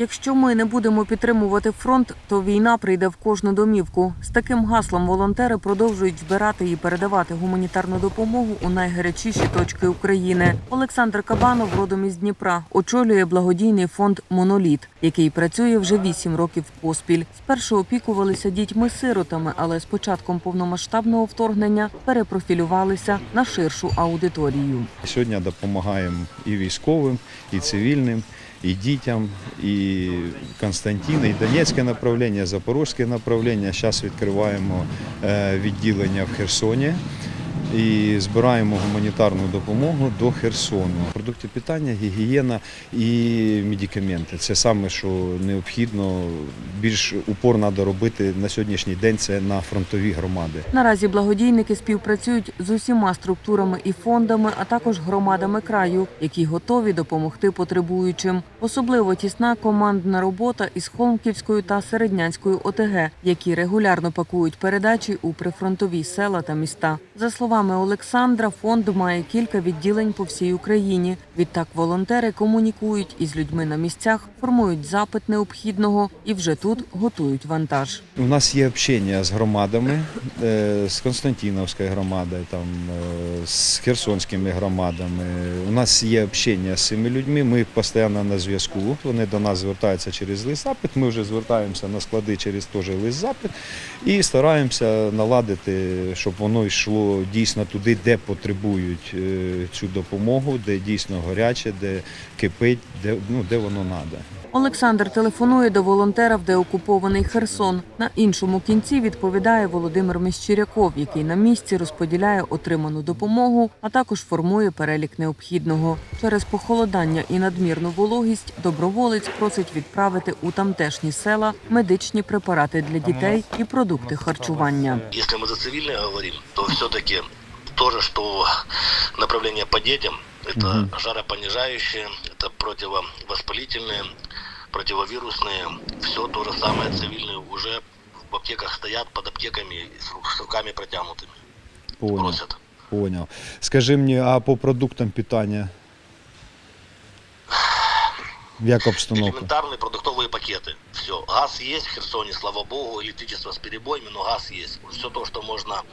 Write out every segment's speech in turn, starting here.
Якщо ми не будемо підтримувати фронт, то війна прийде в кожну домівку. З таким гаслом волонтери продовжують збирати і передавати гуманітарну допомогу у найгарячіші точки України. Олександр Кабанов родом із Дніпра очолює благодійний фонд Моноліт, який працює вже вісім років поспіль. Спершу опікувалися дітьми-сиротами, але з початком повномасштабного вторгнення перепрофілювалися на ширшу аудиторію. Сьогодні допомагаємо і військовим, і цивільним, і дітям, і Константин, і Донецьке направлення, Запорозьке направлення. Зараз відкриваємо е, відділення в Херсоні і збираємо гуманітарну допомогу до Херсону. Продукти питання, гігієна і медикаменти. Це саме, що необхідно. Більш упор треба робити на сьогоднішній день. Це на фронтові громади. Наразі благодійники співпрацюють з усіма структурами і фондами, а також громадами краю, які готові допомогти потребуючим. Особливо тісна командна робота із Холмківською та Середнянською ОТГ, які регулярно пакують передачі у прифронтові села та міста. За словами Олександра, фонд має кілька відділень по всій Україні. Відтак волонтери комунікують із людьми на місцях, формують запит необхідного і вже тут готують вантаж. У нас є общення з громадами, е, з Константиновською громадою, там, е, з Херсонськими громадами. У нас є общення з цими людьми, ми постійно на зв'язку. Вони до нас звертаються через лист запит, ми вже звертаємося на склади через теж лист запит і стараємося наладити, щоб воно йшло дійсно туди, де потребують е, цю допомогу, де дійсно горяче, де кипить, де, ну, де воно треба. Олександр телефонує до волонтера в деокупований Херсон. На іншому кінці відповідає Володимир Міщиряков, який на місці розподіляє отриману допомогу, а також формує перелік необхідного. Через похолодання і надмірну вологість доброволець просить відправити у тамтешні села медичні препарати для дітей і продукти харчування. Если мы за цивильное говорим, то все-таки то же, что направление по детям, это жаропонижающее, это противовоспалительные, противовирусные, все то же самое цивильные уже в аптеках стоят под аптеками с ру- с руками протянутыми, Понял. просят. Понял. Скажи мені, а по продуктам питання? Як обстановка? Элементарные продуктовые пакеты. Все. Газ есть в Херсоне, слава богу, электричество с перебоями, но газ есть. Все то, что можно,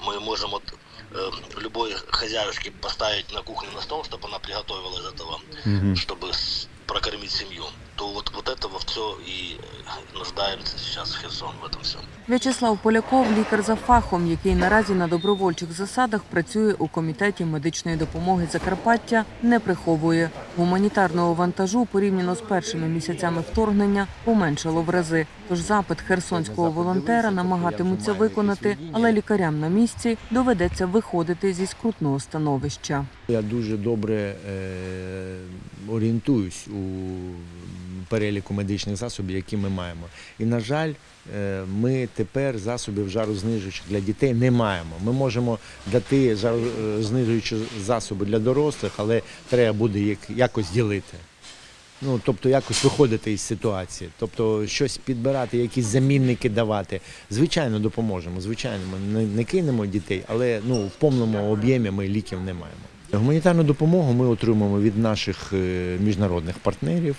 мы можем вот э, любой хозяюшке поставить на кухню на стол, чтобы она приготовила из этого, Мгм. чтобы с- прокормить семью, то вот, вот этого все и э, нуждаемся сейчас в Херсон в этом всем. В'ячеслав Поляков, лікар за фахом, який наразі на добровольчих засадах працює у комітеті медичної допомоги Закарпаття, не приховує гуманітарного вантажу порівняно з першими місяцями вторгнення поменшало в рази. Тож запит херсонського волонтера намагатимуться виконати, але лікарям на місці доведеться виходити зі скрутного становища. Я дуже добре е, орієнтуюсь у переліку медичних засобів, які ми маємо. І, на жаль, е, ми тепер засобів жарознижуючих для дітей не маємо. Ми можемо дати жарознижуючі засоби для дорослих, але треба буде їх якось ділити. Ну, тобто якось виходити із ситуації, тобто щось підбирати, якісь замінники давати. Звичайно, допоможемо. Звичайно, ми не, не кинемо дітей, але ну, в повному об'ємі ми ліків не маємо. Гуманітарну допомогу ми отримуємо від наших е, міжнародних партнерів,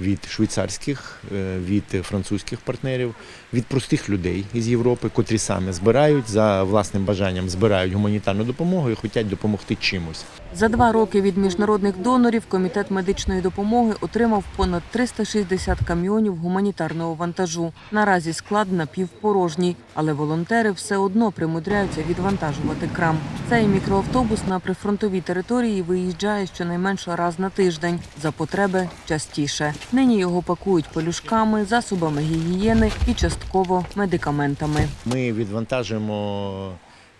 від швейцарських, е, від французьких партнерів, від простих людей із Європи, котрі саме збирають за власним бажанням, збирають гуманітарну допомогу і хочуть допомогти чимось. За два роки від міжнародних донорів комітет медичної допомоги отримав понад 360 камйонів гуманітарного вантажу. Наразі склад напівпорожній, але волонтери все одно примудряються відвантажувати крам. Цей мікроавтобус на прифронтовій території виїжджає щонайменше раз на тиждень. За потреби частіше. Нині його пакують полюшками, засобами гігієни і частково медикаментами. Ми відвантажуємо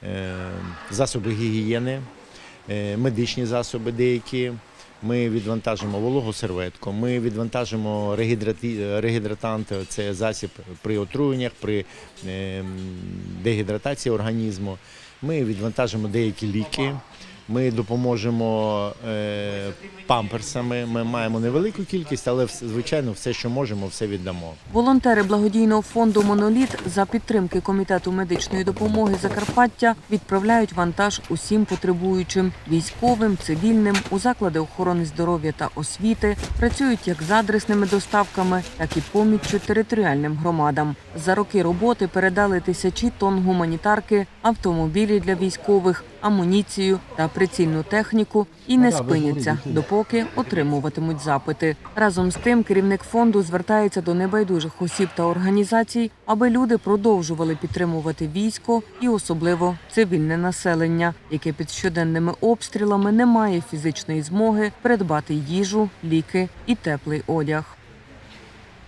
е, засоби гігієни, е, медичні засоби деякі. Ми відвантажимо вологу серветку, ми відвантажимо регідратант, це засіб при отруєннях, при е, дегідратації організму. Ми відвантажимо деякі ліки. Ми допоможемо е, памперсами. Ми маємо невелику кількість, але звичайно, все, що можемо, все віддамо. Волонтери благодійного фонду Моноліт за підтримки комітету медичної допомоги Закарпаття відправляють вантаж усім потребуючим військовим, цивільним у заклади охорони здоров'я та освіти. Працюють як з адресними доставками, так і поміччю територіальним громадам. За роки роботи передали тисячі тонн гуманітарки, автомобілі для військових, амуніцію та прицільну техніку і не спиняться, допоки отримуватимуть запити. Разом з тим, керівник фонду звертається до небайдужих осіб та організацій, аби люди продовжували підтримувати військо і особливо цивільне населення, яке під щоденними обстрілами не має фізичної змоги придбати їжу, ліки і теплий одяг.